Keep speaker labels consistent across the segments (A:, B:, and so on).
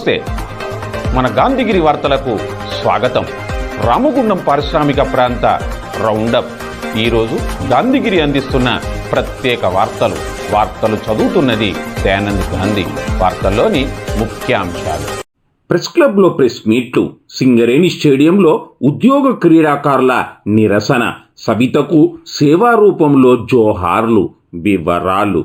A: నమస్తే. మన గాంధీగిరి వార్తలకు స్వాగతం. రామగుండం పారిశ్రామిక ప్రాంత రౌండప్. ఈరోజు గాంధీగిరి అందిస్తున్న ప్రత్యేక వార్తలు. వార్తలు చదువుతున్నది దయానంద్ గాంధీ. వార్తల్లోని ముఖ్యాంశాలు.
B: ప్రెస్ క్లబ్లో ప్రెస్ మీట్లు. సింగరేణి స్టేడియంలో ఉద్యోగ క్రీడాకారుల నిరసన. సవితకు సేవా రూపంలో జోహార్లు. వివరాలు.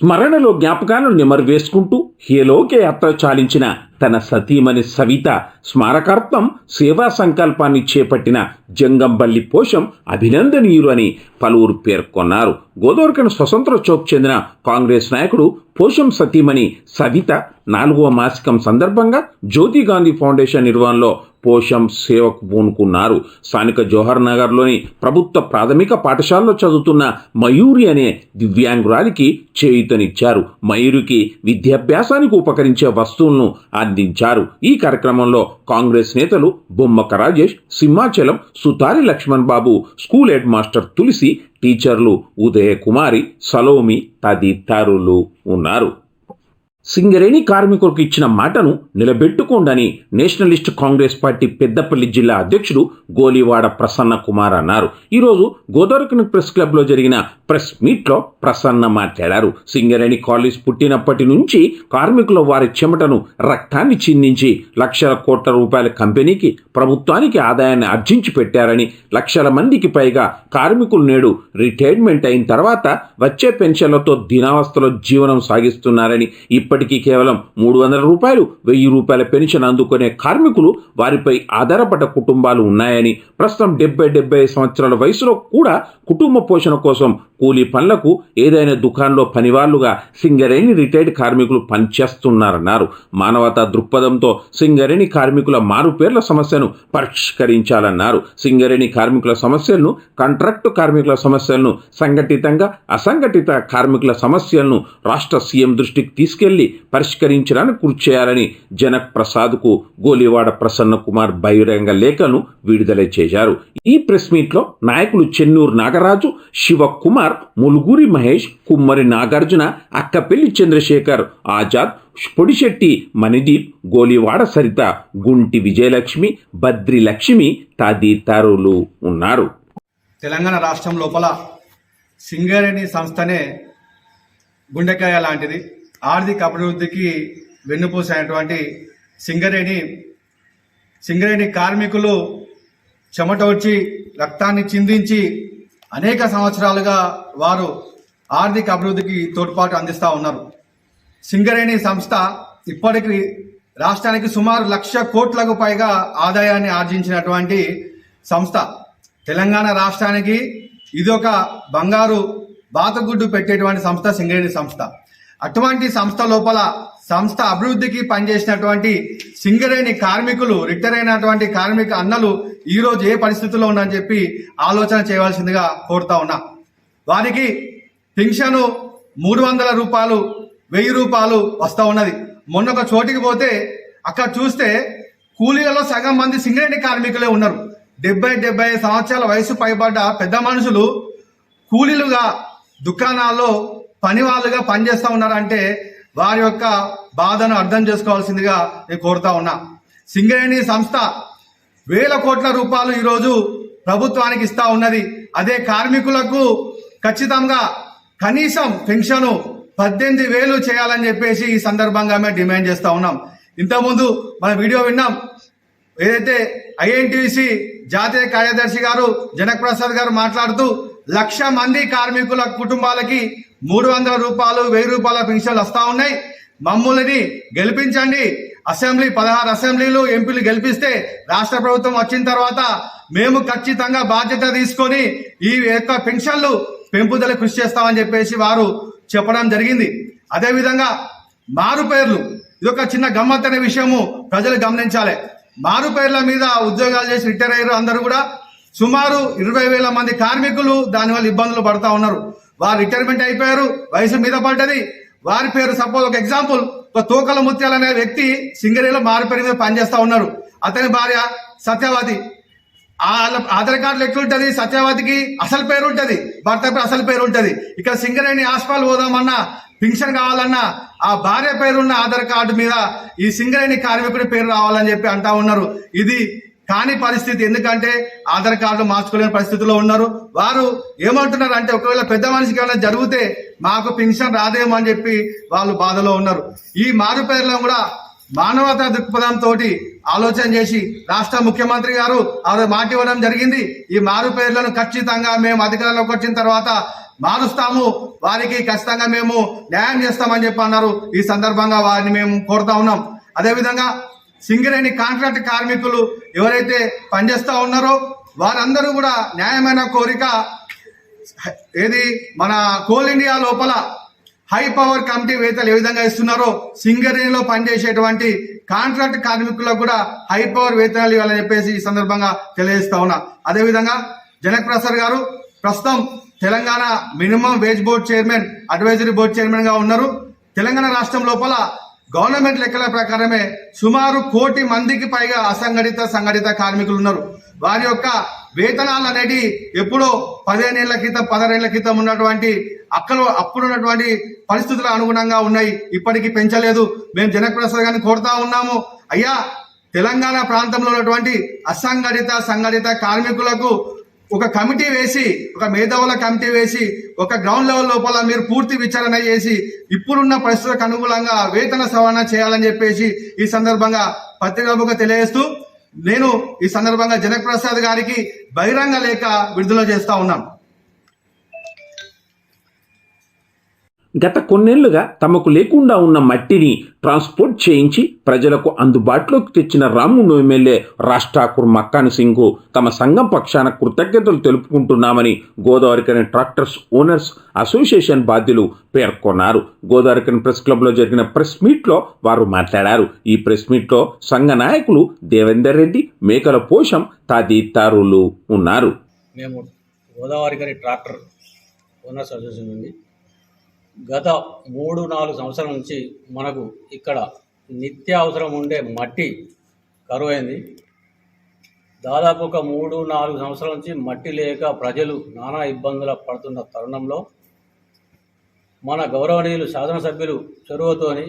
B: స్మరణలో జ్ఞాపకాలను నెమరు హేలోకే యాత్ర చాలించిన తన సతీమణి సవిత స్మారకార్థం సేవా సంకల్పాన్ని చేపట్టిన జంగంబల్లి పోషం అభినందనీయులు అని పలువురు పేర్కొన్నారు. గోదావరికన స్వతంత్ర చౌక్ చెందిన కాంగ్రెస్ నాయకుడు పోషం సతీమణి సవిత నాలుగవ మాసికం సందర్భంగా జ్యోతి గాంధీ ఫౌండేషన్ నిర్వహణలో పోషం సేవకు పూనుకున్నారు స్థానిక జవహర్ నగర్లోని ప్రభుత్వ ప్రాథమిక పాఠశాలలో చదువుతున్న మయూరి అనే దివ్యాంగురాలికి చేయుతనిచ్చారు. మయూరికి విద్యాభ్యాసానికి ఉపకరించే వస్తువులను అందించారు. ఈ కార్యక్రమంలో కాంగ్రెస్ నేతలు Bommaka Rajesh Simhachalam Sutari Laxman Babu school head master Tulasi టీచర్లు ఉదయ కుమారి సలోమి తదితరులు ఉన్నారు. సింగరేణి కార్మికులకు ఇచ్చిన మాటను నిలబెట్టుకోండని నేషనలిస్ట్ కాంగ్రెస్ పార్టీ పెద్దపల్లి జిల్లా అధ్యక్షుడు గోలివాడ ప్రసన్న కుమార్ అన్నారు. ఈరోజు గోదావరికి ప్రెస్ క్లబ్లో జరిగిన ప్రెస్ మీట్లో ప్రసన్న మాట్లాడారు. సింగరేణి కాలేజ్ పుట్టినప్పటి నుంచి కార్మికుల వారి చెమటను రక్తాన్ని చిందించి లక్షల కోట్ల రూపాయల కంపెనీకి ప్రభుత్వానికి ఆదాయాన్ని ఆర్జించి పెట్టారని లక్షల మందికి పైగా కార్మికులు నేడు రిటైర్మెంట్ అయిన తర్వాత వచ్చే పెన్షన్లతో దినావస్థలో జీవనం సాగిస్తున్నారని ఇప్పటి ఇప్పటికీ కేవలం మూడు వందల రూపాయలు వెయ్యి రూపాయల పెన్షన్ అందుకునే కార్మికులు వారిపై ఆధారపడ్డ కుటుంబాలు ఉన్నాయని ప్రస్తుతం డెబ్బై డెబ్బై సంవత్సరాల వయసులో కూడా కుటుంబ పోషణ కోసం కూలీ పనులకు ఏదైనా దుకాణంలో పనివాళ్ళుగా సింగరేణి రిటైర్డ్ కార్మికులు పనిచేస్తున్నారన్నారు. మానవతా దృక్పథంతో సింగరేణి కార్మికుల మారుపేర్ల సమస్యను పరిష్కరించాలన్నారు. సింగరేణి కార్మికుల సమస్యలను కాంట్రాక్టు కార్మికుల సమస్యలను సంఘటితంగా అసంఘటిత కార్మికుల సమస్యలను రాష్ట్ర సీఎం దృష్టికి తీసుకెళ్ళి పరిష్కరించడానికి కృషి చేయాలని జనక్ ప్రసాద్కు గోలివాడ ప్రసన్న కుమార్ బహిరంగ లేఖను విడుదల చేశారు. ఈ ప్రెస్ మీట్లో నాయకులు చెన్నూరు నాగరాజు శివకుమార్ ములుగురి మహేష్ కుమ్మరి నాగార్జున అక్కపెల్లి చంద్రశేఖర్ ఆజాద్ పొడిశెట్టి మణిదీప్ గోలివాడ సరిత గుంటి విజయలక్ష్మి బద్రి లక్ష్మి తదితరులు ఉన్నారు.
C: తెలంగాణ రాష్ట్రం లోపల సింగరేణి సంస్థనే గుండెకాయ లాంటిది. ఆర్థిక అభివృద్ధికి వెన్నుపూసైనటువంటి సింగరేణి సింగరేణి కార్మికులు చెమటోడ్చి రక్తాన్ని చిందించి అనేక సంవత్సరాలుగా వారు ఆర్థిక అభివృద్ధికి తోడ్పాటు అందిస్తూ ఉన్నారు. సింగరేణి సంస్థ ఇప్పటికి రాష్ట్రానికి సుమారు లక్ష కోట్లకు పైగా ఆదాయాన్ని ఆర్జించినటువంటి సంస్థ. తెలంగాణ రాష్ట్రానికి ఇది ఒక బంగారు బాతగుడ్డు పెట్టేటువంటి సంస్థ సింగరేణి సంస్థ. అటువంటి సంస్థ లోపల సంస్థ అభివృద్ధికి పనిచేసినటువంటి సింగరేణి కార్మికులు రిటైర్ అయినటువంటి కార్మిక అన్నలు ఈ రోజు ఏ పరిస్థితుల్లో ఉన్నారని చెప్పి ఆలోచన చేయవలసిందిగా కోరుతా ఉన్నా. వారికి పింఛను మూడు వందల రూపాయలు వెయ్యి రూపాయలు వస్తూ ఉన్నది. మొన్న ఒక చోటికి పోతే అక్కడ చూస్తే కూలీలలో సగం మంది సింగరేణి కార్మికులే ఉన్నారు. డెబ్బై డెబ్బై సంవత్సరాల వయసు పైబడ్డ పెద్ద మనుషులు కూలీలుగా దుకాణాల్లో పని వాళ్ళుగా పనిచేస్తూ ఉన్నారంటే వారి యొక్క బాధను అర్థం చేసుకోవాల్సిందిగా నేను కోరుతా ఉన్నా. సింగరేణి సంస్థ వేల కోట్ల రూపాయలు ఈరోజు ప్రభుత్వానికి ఇస్తా ఉన్నది. అదే కార్మికులకు ఖచ్చితంగా కనీసం పెన్షన్ పద్దెనిమిది వేలు చేయాలని చెప్పేసి ఈ సందర్భంగా మేము డిమాండ్ చేస్తూ ఉన్నాం. ఇంతకుముందు మన వీడియో విన్నాం. ఏదైతే ఐఎన్టీసీ జాతీయ కార్యదర్శి గారు జనక్ ప్రసాద్ గారు మాట్లాడుతూ లక్ష మంది కార్మికుల కుటుంబాలకి మూడు వందల రూపాయలు వెయ్యి రూపాయల పెన్షన్లు వస్తా ఉన్నాయి. మమ్మల్ని గెలిపించండి. అసెంబ్లీ పదహారు అసెంబ్లీలు ఎంపీలు గెలిపిస్తే రాష్ట్ర ప్రభుత్వం వచ్చిన తర్వాత మేము ఖచ్చితంగా బాధ్యత తీసుకొని ఈ యొక్క పెన్షన్లు పెంపుదల కృషి చేస్తామని చెప్పేసి వారు చెప్పడం జరిగింది. అదేవిధంగా మారు పేర్లు ఇది ఒక చిన్న గమ్మత్ విషయము ప్రజలు గమనించాలి. మారు పేర్ల మీద ఉద్యోగాలు చేసి రిటైర్ అయ్యారు అందరూ కూడా. సుమారు ఇరవై వేల మంది కార్మికులు దానివల్ల ఇబ్బందులు పడతా ఉన్నారు. వారు రిటైర్మెంట్ అయిపోయారు వయసు మీద పడ్డది. వారి పేరు సపోజ్ ఒక ఎగ్జాంపుల్ ఒక తోకల ముత్యాలు అనే వ్యక్తి సింగరేలో మారు పేరు మీద పనిచేస్తా ఉన్నారు. అతని భార్య సత్యవతి. ఆ ఆధార్ కార్డులు ఎట్లుంటది? సత్యవతికి అసలు పేరు ఉంటది భర్త పేరు అసలు పేరు ఉంటది ఇక్కడ సింగరేణి హాస్పిటల్ పోదామన్నా పింఛన్ కావాలన్నా ఆ భార్య పేరున్న ఆధార్ కార్డు మీద ఈ సింగరేణి కార్మికుడి పేరు రావాలని చెప్పి అంటా ఉన్నారు. ఇది కాని పరిస్థితి ఎందుకంటే ఆధార్ కార్డు మార్చుకోలేని పరిస్థితిలో ఉన్నారు. వారు ఏమంటున్నారు అంటే ఒకవేళ పెద్ద మనిషికి ఏమైనా జరిగితే మాకు పెన్షన్ రాదేమో అని చెప్పి వాళ్ళు బాధలో ఉన్నారు. ఈ మారు పేర్లను కూడా మానవతా దృక్పథంతో ఆలోచన చేసి రాష్ట్ర ముఖ్యమంత్రి గారు ఆరు మాట ఇవ్వడం జరిగింది. ఈ మారు పేర్లను ఖచ్చితంగా మేము అధికారంలోకి వచ్చిన తర్వాత మారుస్తాము. వారికి ఖచ్చితంగా మేము న్యాయం చేస్తామని చెప్పి అన్నారు. ఈ సందర్భంగా వారిని మేము కోరుతా ఉన్నాం. అదేవిధంగా సింగరేణి కాంట్రాక్ట్ కార్మికులు ఎవరైతే పనిచేస్తూ ఉన్నారో వారందరూ కూడా న్యాయమైన కోరిక ఏది? మన కోల్ ఇండియా లోపల హై పవర్ కమిటీ వేతలు ఏ విధంగా ఇస్తున్నారో సింగరేణిలో పనిచేసేటువంటి కాంట్రాక్ట్ కార్మికులకు కూడా హై పవర్ వేతనాలు ఇవ్వాలని చెప్పేసి ఈ సందర్భంగా తెలియజేస్తా ఉన్నా. అదేవిధంగా జనక్ ప్రసాద్ గారు ప్రస్తుతం Telangana minimum wage board chairman advisory board చైర్మన్గా ఉన్నారు. తెలంగాణ రాష్ట్రం లోపల గవర్నమెంట్ లెక్కల ప్రకారమే సుమారు కోటి మందికి పైగా అసంఘటిత సంఘటిత కార్మికులు ఉన్నారు వారి యొక్క వేతనాలు అనేది ఎప్పుడో పదిహేనేళ్ళ క్రితం పదహారేళ్ళ క్రితం ఉన్నటువంటి అక్కలు అప్పుడున్నటువంటి పరిస్థితులు పరిస్థితుల అనుగుణంగా ఉన్నాయి. ఇప్పటికీ పెంచలేదు. మేము జనప్రసాద్ గారిని కోరుతా ఉన్నాము. అయ్యా తెలంగాణ ప్రాంతంలో ఉన్నటువంటి అసంఘటిత సంఘటిత కార్మికులకు ఒక కమిటీ వేసి ఒక మేధావుల కమిటీ వేసి ఒక గ్రౌండ్ లెవెల్ లోపల మీరు పూర్తి విచారణ చేసి ఇప్పుడున్న పరిస్థితులకు అనుగుణంగా వేతన సవరణ చేయాలని చెప్పేసి ఈ సందర్భంగా పత్రికాముఖంగా తెలియజేస్తూ నేను ఈ సందర్భంగా జనక్ ప్రసాద్ గారికి బహిరంగ లేఖ విడుదల చేస్తా ఉన్నాను
B: గత కొన్నేళ్ళుగా తమకు లేకుండా ఉన్న మట్టిని ట్రాన్స్పోర్ట్ చేయించి ప్రజలకు అందుబాటులోకి తెచ్చిన రాము ఎమ్మెల్యే రాజ్ మక్కాన్ సింగ్ తమ సంఘం పక్షాన కృతజ్ఞతలు తెలుపుకుంటున్నామని గోదావరికని ట్రాక్టర్స్ ఓనర్స్ అసోసియేషన్ బాధ్యులు పేర్కొన్నారు. గోదావరికని ప్రెస్ క్లబ్లో జరిగిన ప్రెస్ మీట్లో వారు మాట్లాడారు. ఈ ప్రెస్ మీట్లో సంఘ నాయకులు దేవేందర్ రెడ్డి మేకల పోషం తదితరులు ఉన్నారు.
D: మేము గోదావరికని ట్రాక్టర్ ఓనర్స్ అసోసియేషన్ నుండి గత మూడు నాలుగు సంవత్సరాల నుంచి మనకు ఇక్కడ నిత్య అవసరం ఉండే మట్టి కరువైంది. దాదాపు ఒక మూడు నాలుగు సంవత్సరాల నుంచి మట్టి లేక ప్రజలు నానా ఇబ్బందులు పడుతున్న తరుణంలో మన గౌరవనీయులు శాసనసభ్యులు చొరవతోని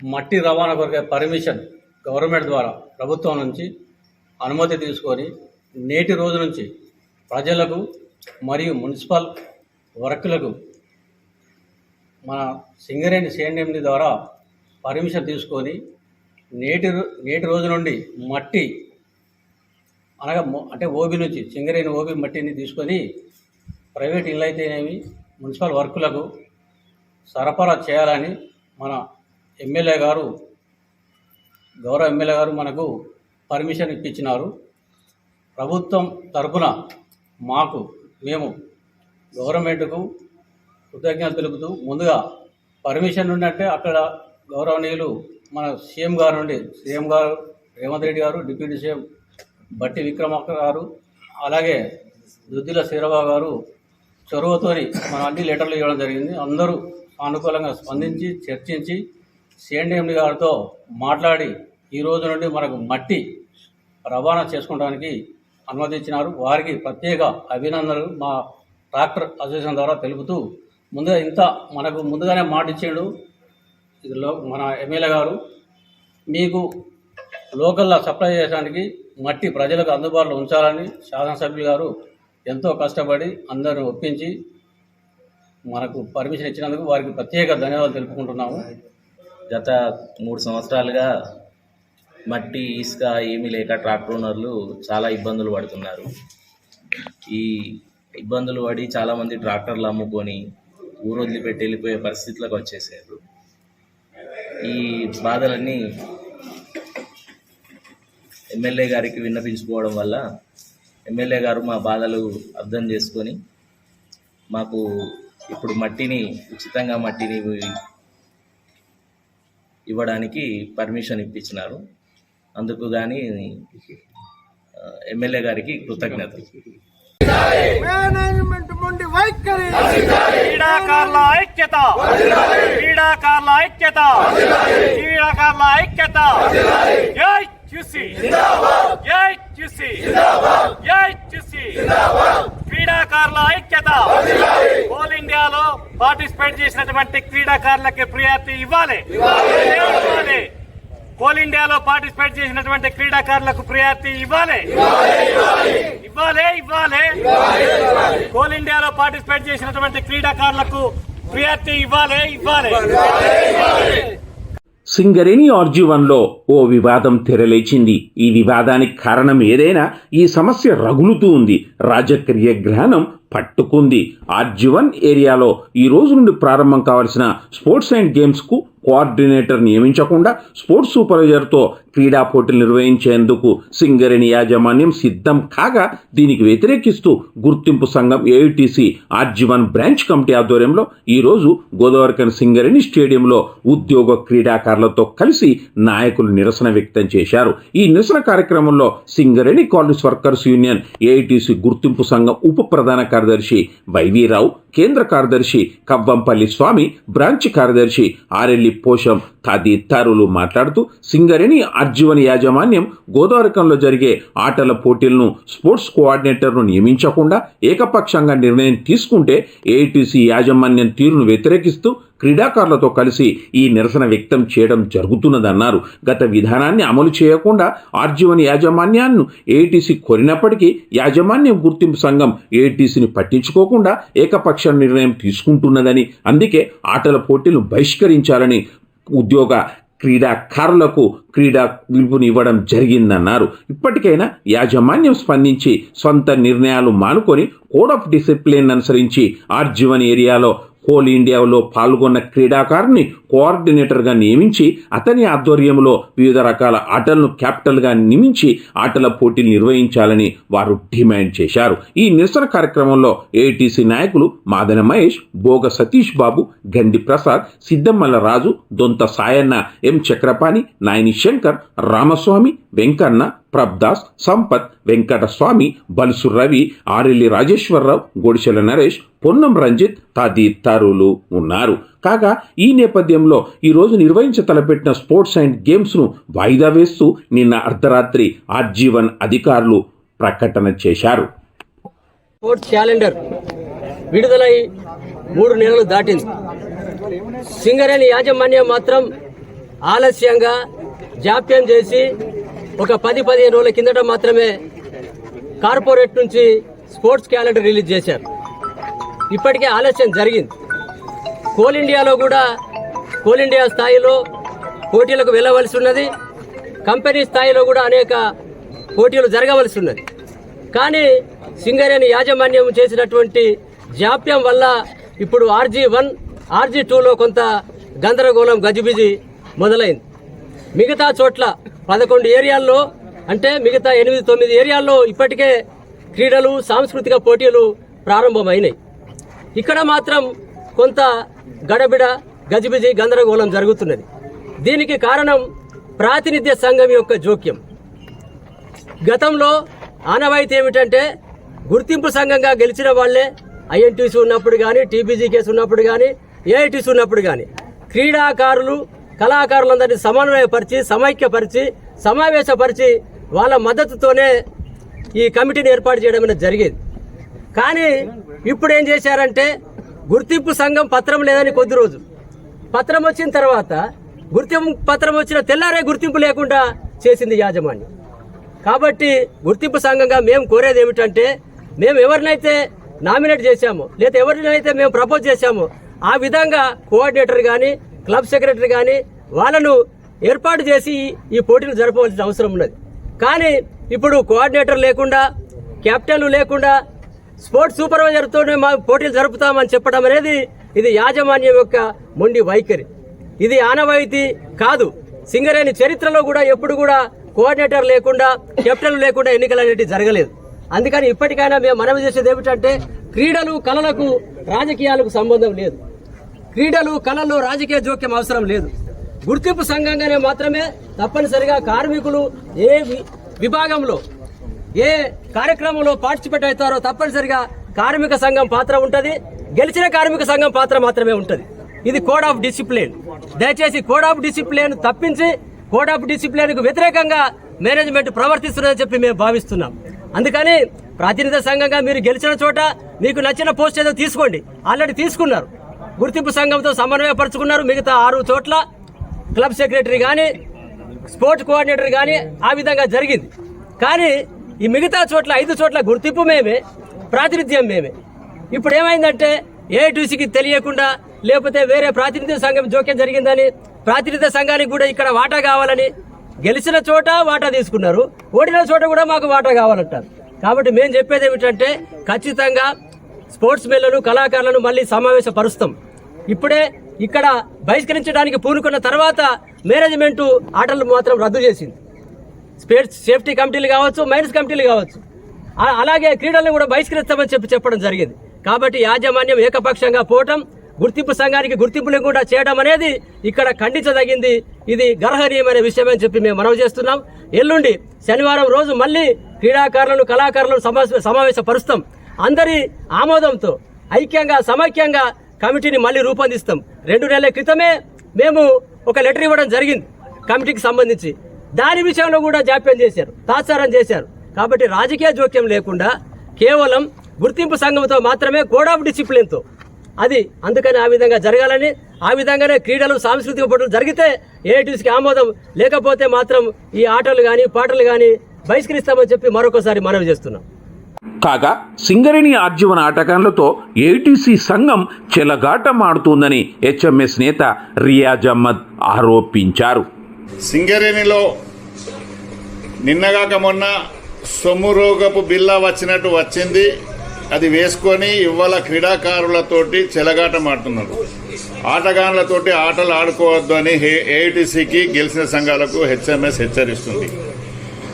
D: మట్టి రవాణా కొరకే పర్మిషన్ గవర్నమెంట్ ద్వారా ప్రభుత్వం నుంచి అనుమతి తీసుకొని నేటి రోజు నుంచి ప్రజలకు మరియు మున్సిపల్ వర్కులకు మన సింగరేణి సిఎండి ద్వారా పర్మిషన్ తీసుకొని నేటి నేటి రోజు నుండి మట్టి అనగా అంటే ఓబీ నుంచి సింగరేణి ఓబీ మట్టిని తీసుకొని ప్రైవేట్ ఇళ్ళు అయితేనేమి మున్సిపల్ వర్కులకు సరఫరా చేయాలని మన ఎమ్మెల్యే గారు గౌరవ ఎమ్మెల్యే గారు మనకు పర్మిషన్ ఇప్పించినారు. ప్రభుత్వం తరఫున మాకు మేము గవర్నమెంట్కు కృతజ్ఞతలు తెలుపుతూ ముందుగా పర్మిషన్ ఉన్నట్టే అక్కడ గౌరవనీయులు మన సీఎం గారు నుండి సీఎం గారు రేవంత్ రెడ్డి గారు డిప్యూటీ సీఎం బట్టి విక్రమార్క గారు అలాగే దుద్దిల శీరబాబు గారు చొరవతోని మన అన్ని లెటర్లు ఇవ్వడం జరిగింది. అందరూ సానుకూలంగా స్పందించి చర్చించి సిఎండిఎండి గారితో మాట్లాడి ఈ రోజు నుండి మనకు మట్టి రవాణా చేసుకోవడానికి అనుమతించినారు. వారికి ప్రత్యేక అభినందనలు మా ట్రాక్టర్ అసోసియేషన్ ద్వారా తెలుపుతూ ముందుగా ఇంత మనకు ముందుగానే మాట ఇచ్చాడు. ఇదిలో మన ఎమ్మెల్యే గారు. మీకు లోకల్లో సప్లై చేయడానికి మట్టి ప్రజలకు అందుబాటులో ఉంచాలని శాసనసభ్యులు గారు ఎంతో కష్టపడి అందరిని ఒప్పించి మనకు పర్మిషన్ ఇచ్చినందుకు వారికి ప్రత్యేక ధన్యవాదాలు తెలుపుకుంటున్నాము.
E: గత మూడు సంవత్సరాలుగా మట్టి ఇసుక ఏమీ లేక ట్రాక్టర్ ఓనర్లు చాలా ఇబ్బందులు పడుతున్నారు. ఈ ఇబ్బందులు పడి చాలామంది ట్రాక్టర్లు అమ్ముకొని ఊరు వదిలిపెట్టి వెళ్ళిపోయే పరిస్థితులకు వచ్చేసారు. ఈ బాధలన్నీ ఎమ్మెల్యే గారికి విన్నపించుకోవడం వల్ల ఎమ్మెల్యే గారు మా బాధలు అర్థం చేసుకొని మాకు ఇప్పుడు మట్టిని ఉచితంగా మట్టిని ఇవ్వడానికి పర్మిషన్ ఇప్పించినారు. అందుకు కానీ ఎమ్మెల్యే గారికి కృతజ్ఞతలు.
F: మేనేజ్మెంట్ మొండి వైఖరి. క్రీడాకారుల ఐక్యత. క్రీడాకారుల ఐక్యత. క్రీడాకారుల ఐక్యత. జై చూసి జై చూసి జై చూసి క్రీడాకారుల ఐక్యత. ఆల్ ఇండియాలో పార్టిసిపేట్ చేసినటువంటి క్రీడాకారులకి ప్రియారిటీ ఇవ్వాలి. ఇవ్వాలి. కోల్ ఇండియాలో పార్టిసిపేట్ చేసినటువంటి క్రీడాకారులకు ప్రియారిటీ ఇవ్వాలి. ఇవ్వాలి ఇవ్వాలి. కోల్ ఇండియాలో పార్టిసిపేట్ చేసినటువంటి క్రీడాకారులకు ప్రియారిటీ ఇవ్వాలి ఇవ్వాలి.
B: సింగరేణి ఆర్జీవన్లో ఓ వివాదం తెరలేచింది. ఈ వివాదానికి కారణం ఏదైనా ఈ సమస్య రగులుతూ ఉంది. రాజక్రియ గ్రహణం పట్టుకుంది. ఆర్జీవన్ ఏరియాలో ఈ రోజు నుండి ప్రారంభం కావాల్సిన స్పోర్ట్స్ అండ్ గేమ్స్కు కోఆర్డినేటర్ నియమించకుండా స్పోర్ట్స్ సూపర్వైజర్తో క్రీడా పోటీలు నిర్వహించేందుకు సింగరేణి యాజమాన్యం సిద్ధం కాగా దీనికి వ్యతిరేకిస్తూ గుర్తింపు సంఘం ఏఐటీసీ ఆర్జీవన్ బ్రాంచ్ కమిటీ ఆధ్వర్యంలో ఈరోజు గోదావరికన్ సింగరేణి స్టేడియంలో ఉద్యోగ క్రీడాకారులతో కలిసి నాయకులు నిరసన వ్యక్తం చేశారు. ఈ నిరసన కార్యక్రమంలో Singareni college workers union AITC గుర్తింపు సంఘం ఉప ప్రధాన కార్యదర్శి వైవీరావు కేంద్ర కార్యదర్శి కవ్వంపల్లి స్వామి బ్రాంచ్ కార్యదర్శి ఆరెల్లి పోషం తదితరులు మాట్లాడుతూ సింగరేణి అర్జువన్ యాజమాన్యం గోదావరికంలో జరిగే ఆటల పోటీలను స్పోర్ట్స్ కోఆర్డినేటర్ను నియమించకుండా ఏకపక్షంగా నిర్ణయం తీసుకుంటే ఏటీసీ యాజమాన్యం తీరును వ్యతిరేకిస్తూ క్రీడాకారులతో కలిసి ఈ నిరసన వ్యక్తం చేయడం జరుగుతున్నదన్నారు. గత విధానాన్ని అమలు చేయకుండా ఆర్జీవన్ యాజమాన్యాన్ని ఏటీసీ కోరినప్పటికీ యాజమాన్యం గుర్తింపు సంఘం ఏఐటీసీని పట్టించుకోకుండా ఏకపక్ష నిర్ణయం తీసుకుంటున్నదని అందుకే ఆటల పోటీలు బహిష్కరించాలని ఉద్యోగ క్రీడాకారులకు క్రీడా పిలుపునివ్వడం జరిగిందన్నారు. ఇప్పటికైనా యాజమాన్యం స్పందించి సొంత నిర్ణయాలు మానుకొని కోడ్ ఆఫ్ డిసిప్లిన్ అనుసరించి ఆర్జీవన్ ఏరియాలో కోల్ ఇండియాలో పాల్గొన్న క్రీడాకారుని కోఆర్డినేటర్గా నియమించి అతని ఆధ్వర్యంలో వివిధ రకాల ఆటలను క్యాపిటల్గా నియమించి ఆటల పోటీలు నిర్వహించాలని వారు డిమాండ్ చేశారు. ఈ నిరసన కార్యక్రమంలో ఏటీసీ నాయకులు మాదన మహేష్ బోగ సతీష్ బాబు గండి ప్రసాద్ సిద్దమ్మల రాజు దొంత సాయన్న ఎం చక్రపాణి నాయని శంకర్ రామస్వామి వెంకన్న ప్రభదాస్ సంపత్ వెంకటస్వామి బలుసు రవి ఆరెల్లి రాజేశ్వరరావు గొడిచెల నరేష్ పొన్నం రంజిత్ తదితరులు ఉన్నారు. కాగా ఈ నేపథ్యంలో ఈరోజు నిర్వహించ తలపెట్టిన స్పోర్ట్స్ అండ్ గేమ్స్ను వాయిదా వేస్తూ నిన్న అర్ధరాత్రి ఆర్జీవన్ అధికారులు ప్రకటన చేశారు.
G: స్పోర్ట్స్ క్యాలెండర్ విడుదలై మూడు నెలలు దాటింది. సింగరేణి యాజమాన్యం మాత్రం ఆలస్యంగా జాప్యం చేసి ఒక పది పదిహేను రోజుల కిందట మాత్రమే కార్పొరేట్ నుంచి స్పోర్ట్స్ క్యాలెండర్ రిలీజ్ చేశారు. ఇప్పటికే ఆలస్యం జరిగింది. కోల్ ఇండియాలో కూడా కోల్ ఇండియా స్థాయిలో పోటీలకు వెళ్ళవలసి ఉన్నది. కంపెనీ స్థాయిలో కూడా అనేక పోటీలు జరగవలసి ఉన్నది. కానీ సింగరేణి యాజమాన్యం చేసినటువంటి జాప్యం వల్ల ఇప్పుడు ఆర్జీ వన్ ఆర్జీ టూలో కొంత గందరగోళం గజిబిజి మొదలైంది. మిగతా చోట్ల పదకొండు ఏరియాల్లో అంటే మిగతా ఎనిమిది తొమ్మిది ఏరియాల్లో ఇప్పటికే క్రీడలు సాంస్కృతిక పోటీలు ప్రారంభమైనాయి. ఇక్కడ మాత్రం కొంత గడబిడ గజిబిజి గందరగోళం జరుగుతున్నది. దీనికి కారణం ప్రాతినిధ్య సంఘం యొక్క జోక్యం. గతంలో ఆనవాయితీ ఏమిటంటే గుర్తింపు సంఘంగా గెలిచిన వాళ్ళే ఐఎన్టీసీ ఉన్నప్పుడు కానీ టీబీజీ కేసు ఉన్నప్పుడు కానీ ఏఐటీసీ ఉన్నప్పుడు కానీ క్రీడాకారులు కళాకారులందరినీ సమన్వయపరిచి సమైక్యపరిచి సమావేశపరిచి వాళ్ళ మద్దతుతోనే ఈ కమిటీని ఏర్పాటు చేయడం అనేది జరిగేది. కానీ ఇప్పుడు ఏం చేశారంటే గుర్తింపు సంఘం పత్రం లేదని కొద్ది రోజు పత్రం వచ్చిన తర్వాత గుర్తింపు పత్రం వచ్చిన తెల్లారే గుర్తింపు లేకుండా చేసింది యాజమాన్యం. కాబట్టి గుర్తింపు సంఘంగా మేము కోరేది ఏమిటంటే మేము ఎవరినైతే నామినేట్ చేశామో లేదా ఎవరినైతే మేము ప్రపోజ్ చేశామో ఆ విధంగా కోఆర్డినేటర్ కానీ క్లబ్ సెక్రటరీ కానీ వాళ్ళను ఏర్పాటు చేసి ఈ పోటీలు జరపవలసిన అవసరం ఉన్నది. కానీ ఇప్పుడు కోఆర్డినేటర్ లేకుండా కెప్టెన్లు లేకుండా స్పోర్ట్స్ సూపర్వైజర్తోనే మా పోటీలు జరుపుతామని చెప్పడం అనేది ఇది యాజమాన్యం యొక్క మొండి వైఖరి. ఇది ఆనవాయితీ కాదు. సింగరేణి చరిత్రలో కూడా ఎప్పుడు కూడా కోఆర్డినేటర్ లేకుండా కెప్టెన్లు లేకుండా ఎన్నికలు అనేవి జరగలేదు. అందుకని ఇప్పటికైనా మేము మనవి చేసేది ఏమిటంటే క్రీడలు కళలకు రాజకీయాలకు సంబంధం లేదు. క్రీడలు కళల్లో రాజకీయ జోక్యం అవసరం లేదు. గుర్తింపు సంఘంగానే మాత్రమే తప్పనిసరిగా కార్మికులు ఏ వి- విభాగంలో ఏ కార్యక్రమంలో పార్టిసిపేట్ అవుతారో తప్పనిసరిగా కార్మిక సంఘం పాత్ర ఉంటుంది. గెలిచిన కార్మిక సంఘం పాత్ర మాత్రమే ఉంటుంది. ఇది కోడ్ ఆఫ్ డిసిప్లిన్. దయచేసి కోడ్ ఆఫ్ డిసిప్లిన్ తప్పించి కోడ్ ఆఫ్ డిసిప్లిన్కు వ్యతిరేకంగా మేనేజ్మెంట్ ప్రవర్తిస్తున్నదని చెప్పి మేము భావిస్తున్నాం. అందుకని ప్రాతినిధ్య సంఘంగా మీరు గెలిచిన చోట మీకు నచ్చిన పోస్ట్ ఏదో తీసుకోండి. ఆల్రెడీ తీసుకున్నారు. గుర్తింపు సంఘంతో సమన్వయపరుచుకున్నారు మిగతా ఆరు చోట్ల. క్లబ్ సెక్రటరీ కానీ స్పోర్ట్స్ కోఆర్డినేటర్ కానీ ఆ విధంగా జరిగింది. కానీ ఈ మిగతా చోట్ల ఐదు చోట్ల గుర్తింపు మేమే ప్రాతినిధ్యం మేమే. ఇప్పుడు ఏమైందంటే ఏటీసీకి తెలియకుండా లేకపోతే వేరే ప్రాతినిధ్య సంఘం జోక్యం జరిగిందని ప్రాతినిధ్య సంఘానికి కూడా ఇక్కడ వాటా కావాలని గెలిచిన చోట వాటా తీసుకున్నారు. ఓడిన చోట కూడా మాకు వాటా కావాలంటారు. కాబట్టి మేము చెప్పేది ఏమిటంటే ఖచ్చితంగా స్పోర్ట్స్ మెన్లను కళాకారులను మళ్ళీ సమావేశపరుస్తాం. ఇప్పుడే ఇక్కడ బహిష్కరించడానికి పూనుకున్న తర్వాత మేనేజ్మెంట్ ఆటలు మాత్రం రద్దు చేసింది. స్పేస్ సేఫ్టీ కమిటీలు కావచ్చు మైనస్ కమిటీలు కావచ్చు. అలాగే క్రీడలను కూడా బహిష్కరిస్తామని చెప్పి చెప్పడం జరిగింది. కాబట్టి యాజమాన్యం ఏకపక్షంగా పోవటం గుర్తింపు సంఘానికి గుర్తింపు లేకుండా చేయడం అనేది ఇక్కడ ఖండించదగింది. ఇది గర్హనీయమైన విషయం అని చెప్పి మేము మనవి చేస్తున్నాం. ఎల్లుండి శనివారం రోజు మళ్ళీ క్రీడాకారులను కళాకారులను సమావేశ సమావేశపరుస్తాం. అందరి ఆమోదంతో ఐక్యంగా సమైక్యంగా కమిటీని మళ్ళీ రూపొందిస్తాం. రెండు నెలల క్రితమే మేము ఒక లెటర్ ఇవ్వడం జరిగింది కమిటీకి సంబంధించి. దాని విషయంలో కూడా జాప్యం చేశారు తాత్సారం చేశారు. కాబట్టి రాజకీయ జోక్యం లేకుండా కేవలం గుర్తింపు సంఘంతో మాత్రమే కోడ్ ఆఫ్ డిసిప్లిన్తో అది అందుకని ఆ విధంగా జరగాలని ఆ విధంగానే క్రీడలు సాంస్కృతిక పోటీలు జరిగితే ఏఐటీసీకి ఆమోదం లేకపోతే మాత్రం ఈ ఆటలు కానీ పాటలు కానీ బహిష్కరిస్తామని చెప్పి మరొకసారి మనవి చేస్తున్నాం.
B: కాగా సింగరేణి ఆర్జీవన ఆటగాళ్ళతో ఏటీసీ సంఘం చెలగాటమాడుతోందని హెచ్ఎంఎస్ నేత రియాజ్ అహ్మద్ ఆరోపించారు.
H: సింగరేణిలో నిన్నగాక మొన్న సొమ్ము రోగపు బిల్లా వచ్చినట్టు వచ్చింది. అది వేసుకొని ఇవాళ క్రీడాకారులతోటి చెలగాటమాడుతున్నారు ఆటగాళ్ళతోటి ఆటలు ఆడుకోవద్దు అని ఏఐటీసీకి గెలిచిన సంఘాలకు హెచ్ఎంఎస్ హెచ్చరిస్తుంది.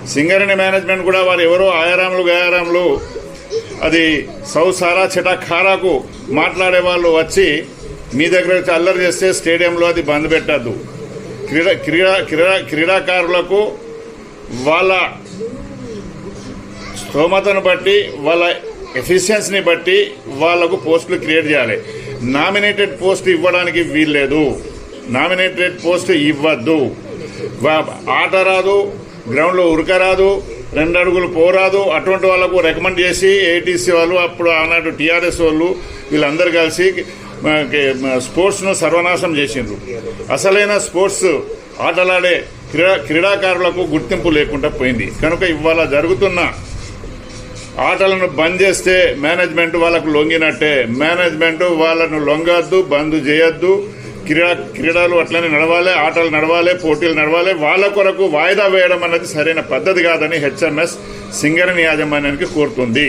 H: సింగరేణి మేనేజ్మెంట్ కూడా వారు ఎవరో ఆయారాములు గయారాములు అది సౌసారా చిటాఖారాకు మాట్లాడే వాళ్ళు వచ్చి మీ దగ్గర అల్లరి చేస్తే స్టేడియంలో అది బంద్ పెట్టద్దు. క్రీడా క్రీడా క్రీడా క్రీడాకారులకు వాళ్ళ స్తోమతను బట్టి వాళ్ళ ఎఫిషియన్స్ని బట్టి వాళ్ళకు పోస్టులు క్రియేట్ చేయాలి. నామినేటెడ్ పోస్ట్ ఇవ్వడానికి వీల్లేదు. నామినేటెడ్ పోస్ట్ ఇవ్వద్దు. వా- ఆట రాదు. గ్రౌండ్లో ఉరకరాదు రెండు అడుగులు పోరాదు. అటువంటి వాళ్ళకు రికమెండ్ చేసి ఏటీసీ వాళ్ళు అప్పుడు ఆనాడు టీఆర్ఎస్ వాళ్ళు వీళ్ళందరూ కలిసి స్పోర్ట్స్ను సర్వనాశనం చేసిండ్రు. అసలైన స్పోర్ట్స్ ఆటలాడే క్రీడా క్రీడాకారులకు గుర్తింపు లేకుండా పోయింది. కనుక ఇవాళ జరుగుతున్న ఆటలను బంద్ చేస్తే మేనేజ్మెంట్ వాళ్ళకు లొంగినట్టే. మేనేజ్మెంట్ వాళ్ళను లొంగద్దు బంద్ చేయొద్దు. క్రీడా క్రీడలు అట్లనే నడవాలి ఆటలు నడవాలి పోటీలు నడవాలి. వాళ్ళ కొరకు వాయిదా వేయడం అన్నది సరైన పద్ధతి కాదని హెచ్ఎంఎస్ సింగరణి యాజమాన్యానికి కోరుతుంది.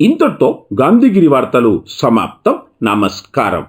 B: ఇంతటితో గాంధీగిరి వార్తలు సమాప్తం. నమస్కారం.